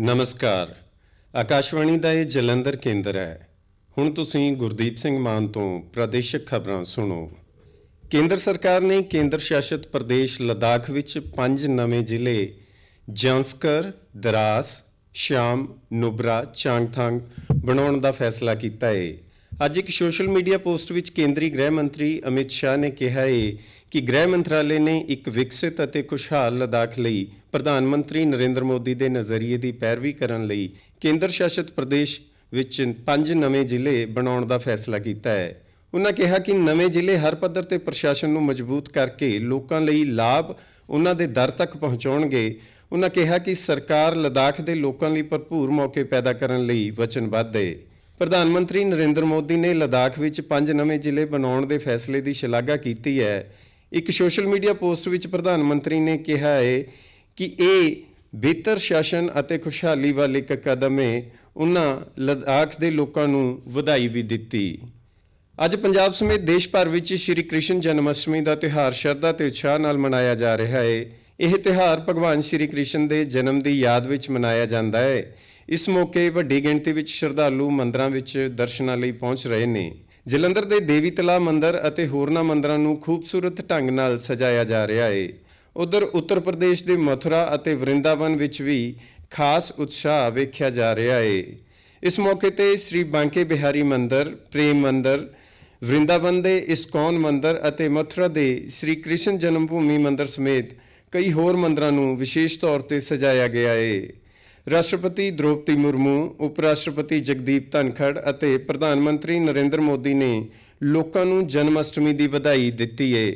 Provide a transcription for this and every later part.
ਨਮਸਕਾਰ। ਆਕਾਸ਼ਵਾਣੀ ਦਾ ਇਹ ਜਲੰਧਰ ਕੇਂਦਰ ਹੈ। ਹੁਣ ਤੁਸੀਂ ਗੁਰਦੀਪ ਸਿੰਘ ਮਾਨ ਤੋਂ ਪ੍ਰਾਦੇਸ਼ਿਕ ਖਬਰਾਂ ਸੁਣੋ। ਕੇਂਦਰ ਸਰਕਾਰ ਨੇ ਕੇਂਦਰ ਸ਼ਾਸਿਤ ਪ੍ਰਦੇਸ਼ ਲਦਾਖ ਵਿੱਚ ਪੰਜ ਨਵੇਂ ਜ਼ਿਲ੍ਹੇ ਜਾਂਸਕਰ, ਦਰਾਸ, ਸ਼ਾਮ, ਨੁਬਰਾ, ਚਾਂਗਥਾਂਗ ਬਣਾਉਣ ਦਾ ਫੈਸਲਾ ਕੀਤਾ ਹੈ ਅੱਜ ਇੱਕ ਸੋਸ਼ਲ ਮੀਡੀਆ ਪੋਸਟ ਵਿੱਚ ਕੇਂਦਰੀ ਗ੍ਰਹਿ ਮੰਤਰੀ ਅਮਿਤ ਸ਼ਾਹ ਨੇ ਕਿਹਾ ਹੈ ਕਿ ਗ੍ਰਹਿ ਮੰਤਰਾਲੇ ਨੇ ਇੱਕ ਵਿਕਸਿਤ ਅਤੇ ਖੁਸ਼ਹਾਲ ਲਦਾਖ ਲਈ ਪ੍ਰਧਾਨ ਮੰਤਰੀ ਨਰਿੰਦਰ ਮੋਦੀ ਦੇ ਨਜ਼ਰੀਏ ਦੀ ਪੈਰਵੀ ਕਰਨ ਲਈ ਕੇਂਦਰ ਸ਼ਾਸਿਤ ਪ੍ਰਦੇਸ਼ ਵਿੱਚ ਪੰਜ ਨਵੇਂ ਜ਼ਿਲ੍ਹੇ ਬਣਾਉਣ ਦਾ ਫੈਸਲਾ ਕੀਤਾ ਹੈ। ਉਹਨਾਂ ਕਿਹਾ ਕਿ ਨਵੇਂ ਜ਼ਿਲ੍ਹੇ ਹਰ ਪੱਧਰ ਤੇ ਪ੍ਰਸ਼ਾਸਨ ਨੂੰ ਮਜ਼ਬੂਤ ਕਰਕੇ ਲੋਕਾਂ ਲਈ ਲਾਭ ਉਹਨਾਂ ਦੇ ਦਰ ਤੱਕ ਪਹੁੰਚਾਉਣਗੇ। ਉਹਨਾਂ ਕਿਹਾ ਕਿ ਸਰਕਾਰ ਲਦਾਖ ਦੇ ਲੋਕਾਂ ਲਈ ਭਰਪੂਰ ਮੌਕੇ ਪੈਦਾ ਕਰਨ ਲਈ ਵਚਨਬੱਧ ਹੈ ਪ੍ਰਧਾਨ ਮੰਤਰੀ ਨਰਿੰਦਰ ਮੋਦੀ ਨੇ ਲਦਾਖ ਵਿੱਚ ਪੰਜ ਨਵੇਂ ਜ਼ਿਲ੍ਹੇ ਬਣਾਉਣ ਦੇ ਫੈਸਲੇ ਦੀ ਸ਼ਲਾਘਾ ਕੀਤੀ ਹੈ। ਇੱਕ ਸੋਸ਼ਲ ਮੀਡੀਆ ਪੋਸਟ ਵਿੱਚ ਪ੍ਰਧਾਨ ਮੰਤਰੀ ਨੇ ਕਿਹਾ ਹੈ ਕਿ ਇਹ ਬਿਹਤਰ ਸ਼ਾਸਨ ਅਤੇ ਖੁਸ਼ਹਾਲੀ ਵੱਲ ਇੱਕ ਕਦਮ ਹੈ ਉਹਨਾਂ ਲਦਾਖ ਦੇ ਲੋਕਾਂ ਨੂੰ ਵਧਾਈ ਵੀ ਦਿੱਤੀ। ਅੱਜ ਪੰਜਾਬ ਸਮੇਤ ਦੇਸ਼ ਭਰ ਵਿੱਚ ਸ਼੍ਰੀ ਕ੍ਰਿਸ਼ਨ ਜਨਮ ਅਸ਼ਟਮੀ ਦਾ ਤਿਉਹਾਰ ਸ਼ਰਧਾ ਤੇ ਉਤਸ਼ਾਹ ਨਾਲ ਮਨਾਇਆ ਜਾ ਰਿਹਾ ਹੈ ਇਹ ਤਿਉਹਾਰ ਭਗਵਾਨ ਸ਼੍ਰੀ ਕ੍ਰਿਸ਼ਨ ਦੇ ਜਨਮ ਦੀ ਯਾਦ ਵਿੱਚ ਮਨਾਇਆ ਜਾਂਦਾ ਹੈ ਇਸ ਮੌਕੇ ਵੱਡੀ ਗਿਣਤੀ ਵਿੱਚ ਸ਼ਰਧਾਲੂ ਮੰਦਰਾਂ ਵਿੱਚ ਦਰਸ਼ਨਾਂ ਲਈ ਪਹੁੰਚ ਰਹੇ ਨੇ। ਜਲੰਧਰ ਦੇ ਦੇਵੀ ਤਲਾ ਮੰਦਿਰ ਅਤੇ ਹੋਰਨਾਂ ਮੰਦਰਾਂ ਨੂੰ ਖੂਬਸੂਰਤ ਢੰਗ ਨਾਲ ਸਜਾਇਆ ਜਾ ਰਿਹਾ ਹੈ ਉਧਰ ਉੱਤਰ ਪ੍ਰਦੇਸ਼ ਦੇ ਮਥੁਰਾ ਅਤੇ ਵਰਿੰਦਾਵਨ ਵਿੱਚ ਵੀ ਖਾਸ ਉਤਸ਼ਾਹ ਵੇਖਿਆ ਜਾ ਰਿਹਾ ਹੈ ਇਸ ਮੌਕੇ ਤੇ ਸ੍ਰੀ ਬਾਂਕੇ ਬਿਹਾਰੀ ਮੰਦਰ, ਪ੍ਰੇਮ ਮੰਦਰ, ਵਰਿੰਦਾਵਨ ਦੇ ਇਸਕੌਨ ਮੰਦਰ ਅਤੇ ਮਥੁਰਾ ਦੇ ਸ੍ਰੀ ਕ੍ਰਿਸ਼ਨ ਜਨਮ ਭੂਮੀ ਮੰਦਰ ਸਮੇਤ ਕਈ ਹੋਰ ਮੰਦਰਾਂ ਨੂੰ ਵਿਸ਼ੇਸ਼ ਤੌਰ ਤੇ ਸਜਾਇਆ ਗਿਆ ਹੈ ਰਾਸ਼ਟਰਪਤੀ ਦ੍ਰੋਪਦੀ ਮੁਰਮੂ ਉਪ ਰਾਸ਼ਟਰਪਤੀ ਜਗਦੀਪ ਧਨਖੜ ਅਤੇ ਪ੍ਰਧਾਨ ਮੰਤਰੀ ਨਰਿੰਦਰ ਮੋਦੀ ਨੇ ਲੋਕਾਂ ਨੂੰ ਜਨਮ ਅਸ਼ਟਮੀ ਦੀ ਵਧਾਈ ਦਿੱਤੀ ਹੈ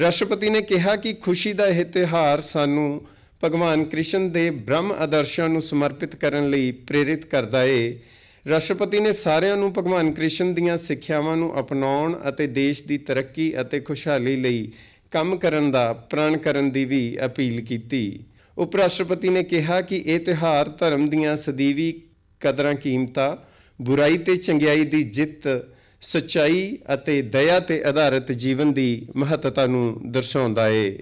ਰਾਸ਼ਟਰਪਤੀ ਨੇ ਕਿਹਾ ਕਿ ਖੁਸ਼ੀ ਦਾ ਇਹ ਤਿਉਹਾਰ ਸਾਨੂੰ ਭਗਵਾਨ ਕ੍ਰਿਸ਼ਨ ਦੇ ਬ੍ਰਹਮ ਆਦਰਸ਼ਾਂ ਨੂੰ ਸਮਰਪਿਤ ਕਰਨ ਲਈ ਪ੍ਰੇਰਿਤ ਕਰਦਾ ਏ। ਰਾਸ਼ਟਰਪਤੀ ਨੇ ਸਾਰਿਆਂ ਨੂੰ ਭਗਵਾਨ ਕ੍ਰਿਸ਼ਨ ਦੀਆਂ ਸਿੱਖਿਆਵਾਂ ਨੂੰ ਅਪਣਾਉਣ ਅਤੇ ਦੇਸ਼ ਦੀ ਤਰੱਕੀ ਅਤੇ ਖੁਸ਼ਹਾਲੀ ਲਈ ਕੰਮ ਕਰਨ ਦਾ ਪ੍ਰਣ ਕਰਨ ਦੀ ਵੀ ਅਪੀਲ ਕੀਤੀ। ਉਪ ਰਾਸ਼ਟਰਪਤੀ ਨੇ ਕਿਹਾ ਕਿ ਇਹ ਤਿਉਹਾਰ ਧਰਮ ਦੀਆਂ ਸਦੀਵੀ ਕਦਰਾਂ ਕੀਮਤਾਂ, ਬੁਰਾਈ ਤੇ ਚੰਗਿਆਈ ਦੀ ਜਿੱਤ ਸੱਚਾਈ ਅਤੇ ਦਇਆ ਤੇ ਆਧਾਰਿਤ ਜੀਵਨ ਦੀ ਮਹੱਤਤਾ ਨੂੰ ਦਰਸਾਉਂਦਾ ਏ।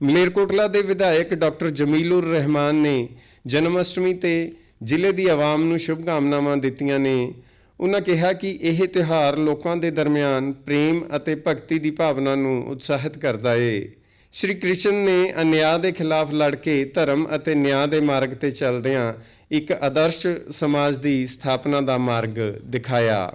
ਮਲੇਰਕੋਟਲਾ ਦੇ ਵਿਧਾਇਕ ਡਾਕਟਰ ਜਮੀਲੁਰ ਰਹਿਮਾਨ ਨੇ ਜਨਮ ਅਸ਼ਟਮੀ ਤੇ ਜ਼ਿਲ੍ਹੇ ਦੀ ਆਵਾਮ ਨੂੰ ਸ਼ੁਭਕਾਮਨਾਵਾਂ ਦਿੱਤੀਆਂ ਨੇ। ਉਹਨਾਂ ਕਿਹਾ ਕਿ ਇਹ ਤਿਉਹਾਰ ਲੋਕਾਂ ਦੇ ਦਰਮਿਆਨ ਪ੍ਰੇਮ ਅਤੇ ਭਗਤੀ ਦੀ ਭਾਵਨਾ ਨੂੰ ਉਤਸ਼ਾਹਿਤ ਕਰਦਾ ਏ। ਸ਼੍ਰੀ ਕ੍ਰਿਸ਼ਨ ਨੇ ਅਨਿਆਂ ਦੇ ਖਿਲਾਫ ਲੜ ਕੇ ਧਰਮ ਅਤੇ ਨਿਆਂ ਦੇ ਮਾਰਗ ਤੇ ਚੱਲਦਿਆਂ ਇੱਕ ਆਦਰਸ਼ ਸਮਾਜ ਦੀ ਸਥਾਪਨਾ ਦਾ ਮਾਰਗ ਦਿਖਾਇਆ।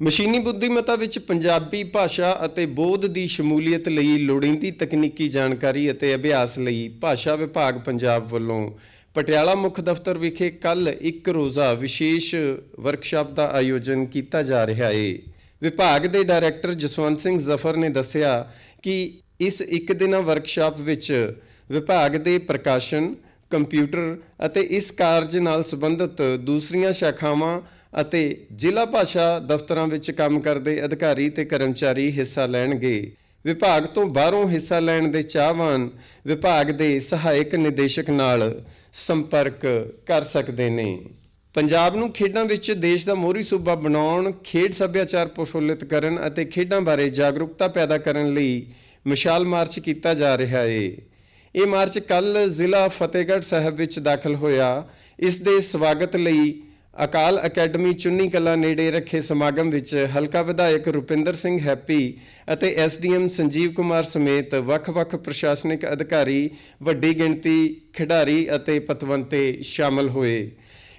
ਮਸ਼ੀਨੀ ਬੁੱਧੀਮਤਾ ਵਿੱਚ ਪੰਜਾਬੀ ਭਾਸ਼ਾ ਅਤੇ ਬੋਧ ਦੀ ਸ਼ਮੂਲੀਅਤ ਲਈ ਲੋੜੀਂਦੀ ਤਕਨੀਕੀ ਜਾਣਕਾਰੀ ਅਤੇ ਅਭਿਆਸ ਲਈ ਭਾਸ਼ਾ ਵਿਭਾਗ ਪੰਜਾਬ ਵੱਲੋਂ ਪਟਿਆਲਾ ਮੁੱਖ ਦਫ਼ਤਰ ਵਿਖੇ ਕੱਲ ਇੱਕ ਰੋਜ਼ਾ ਵਿਸ਼ੇਸ਼ ਵਰਕਸ਼ਾਪ ਦਾ ਆਯੋਜਨ ਕੀਤਾ ਜਾ ਰਿਹਾ ਹੈ ਵਿਭਾਗ ਦੇ ਡਾਇਰੈਕਟਰ ਜਸਵੰਤ ਸਿੰਘ ਜ਼ਫਰ ਨੇ ਦੱਸਿਆ ਕਿ ਇਸ ਇੱਕ ਦਿਨਾਂ ਵਰਕਸ਼ਾਪ ਵਿੱਚ ਵਿਭਾਗ ਦੇ ਪ੍ਰਕਾਸ਼ਨ, ਕੰਪਿਊਟਰ ਅਤੇ ਇਸ ਕਾਰਜ ਨਾਲ ਸੰਬੰਧਿਤ ਦੂਸਰੀਆਂ ਸ਼ਾਖਾਵਾਂ ਅਤੇ ਜ਼ਿਲ੍ਹਾ ਭਾਸ਼ਾ ਦਫ਼ਤਰਾਂ ਵਿੱਚ ਕੰਮ ਕਰਦੇ ਅਧਿਕਾਰੀ ਤੇ ਕਰਮਚਾਰੀ ਹਿੱਸਾ ਲੈਣਗੇ। ਵਿਭਾਗ ਤੋਂ ਬਾਹਰੋਂ ਹਿੱਸਾ ਲੈਣ ਦੇ ਚਾਹਵਾਨ ਵਿਭਾਗ ਦੇ ਸਹਾਇਕ ਨਿਦੇਸ਼ਕ ਨਾਲ ਸੰਪਰਕ ਕਰ ਸਕਦੇ ਨੇ। ਪੰਜਾਬ ਨੂੰ ਖੇਡਾਂ ਵਿੱਚ ਦੇਸ਼ ਦਾ ਮੋਹਰੀ ਸੂਬਾ ਬਣਾਉਣ, ਖੇਡ ਸੱਭਿਆਚਾਰ ਪ੍ਰਫੁੱਲਿਤ ਕਰਨ ਅਤੇ ਖੇਡਾਂ ਬਾਰੇ ਜਾਗਰੂਕਤਾ ਪੈਦਾ ਕਰਨ ਲਈ ਮਸ਼ਾਲ ਮਾਰਚ ਕੀਤਾ ਜਾ ਰਿਹਾ ਹੈ ਇਹ ਮਾਰਚ ਕੱਲ ਜ਼ਿਲ੍ਹਾ ਫਤਿਹਗੜ੍ਹ ਸਾਹਿਬ ਵਿੱਚ ਦਾਖਲ ਹੋਇਆ। ਇਸ ਦੇ ਸਵਾਗਤ ਲਈ ਅਕਾਲ ਅਕੈਡਮੀ ਚੁੰਨੀ ਕਲਾ ਨੇੜੇ ਰੱਖੇ ਸਮਾਗਮ ਵਿੱਚ ਹਲਕਾ ਵਿਧਾਇਕ ਰੁਪਿੰਦਰ ਸਿੰਘ ਹੈਪੀ ਅਤੇ ਐਸਡੀਐਮ ਸੰਜੀਵ ਕੁਮਾਰ ਸਮੇਤ ਵੱਖ-ਵੱਖ ਪ੍ਰਸ਼ਾਸਨਿਕ ਅਧਿਕਾਰੀ, ਵੱਡੀ ਗਿਣਤੀ ਖਿਡਾਰੀ ਅਤੇ ਪਤਵੰਤੇ ਸ਼ਾਮਲ ਹੋਏ।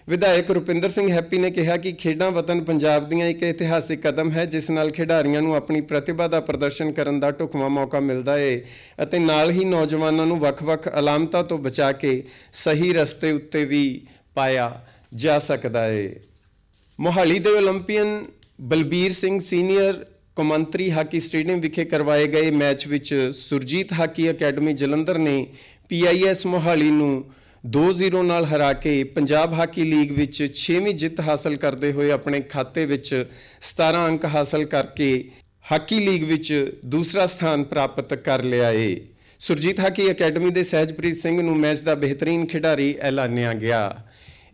ਵਿਧਾਇਕ ਰੁਪਿੰਦਰ ਸਿੰਘ ਹੈਪੀ ਨੇ ਕਿਹਾ ਕਿ ਖੇਡਾਂ ਵਤਨ ਪੰਜਾਬ ਦੀਆਂ ਇੱਕ ਇਤਿਹਾਸਿਕ ਕਦਮ ਹੈ, ਜਿਸ ਨਾਲ ਖਿਡਾਰੀਆਂ ਨੂੰ ਆਪਣੀ ਪ੍ਰਤਿਭਾ ਦਾ ਪ੍ਰਦਰਸ਼ਨ ਕਰਨ ਦਾ ਢੁਕਵਾਂ ਮੌਕਾ ਮਿਲਦਾ ਹੈ ਅਤੇ ਨਾਲ ਹੀ ਨੌਜਵਾਨਾਂ ਨੂੰ ਵੱਖ-ਵੱਖ ਅਲਾਮਤਾਂ ਤੋਂ ਬਚਾ ਕੇ ਸਹੀ ਰਸਤੇ ਉੱਤੇ ਵੀ ਪਾਇਆ। ਜਾ ਸਕਦਾ ਏ। ਮੋਹਾਲੀ ਦੇ 올림픽ੀਅਨ ਬਲਬੀਰ ਸਿੰਘ ਸੀਨੀਅਰ ਕੌਮਾਂਤਰੀ ਹਾਕੀ ਸਟੇਡੀਅਮ ਵਿਖੇ ਕਰਵਾਏ ਗਏ ਮੈਚ ਵਿੱਚ ਸੁਰਜੀਤ ਹਾਕੀ ਅਕੈਡਮੀ ਜਲੰਧਰ ਨੇ ਪੀਆਈਐਸ ਮੋਹਾਲੀ ਨੂੰ 2-0 ਨਾਲ ਹਰਾ ਕੇ ਪੰਜਾਬ ਹਾਕੀ ਲੀਗ ਵਿੱਚ 6ਵੀਂ ਜਿੱਤ ਹਾਸਲ ਕਰਦੇ ਹੋਏ ਆਪਣੇ ਖਾਤੇ ਵਿੱਚ 17 ਅੰਕ ਹਾਸਲ ਕਰਕੇ ਹਾਕੀ ਲੀਗ ਵਿੱਚ ਦੂਸਰਾ ਸਥਾਨ ਪ੍ਰਾਪਤ ਕਰ ਲਿਆ ਏ। ਸੁਰਜੀਤ ਹਾਕੀ ਅਕੈਡਮੀ ਦੇ ਸਹਿਜਪ੍ਰੀਤ ਸਿੰਘ ਨੂੰ ਮੈਚ ਦਾ ਬਿਹਤਰੀਨ ਖਿਡਾਰੀ ਐਲਾਨਿਆ ਗਿਆ।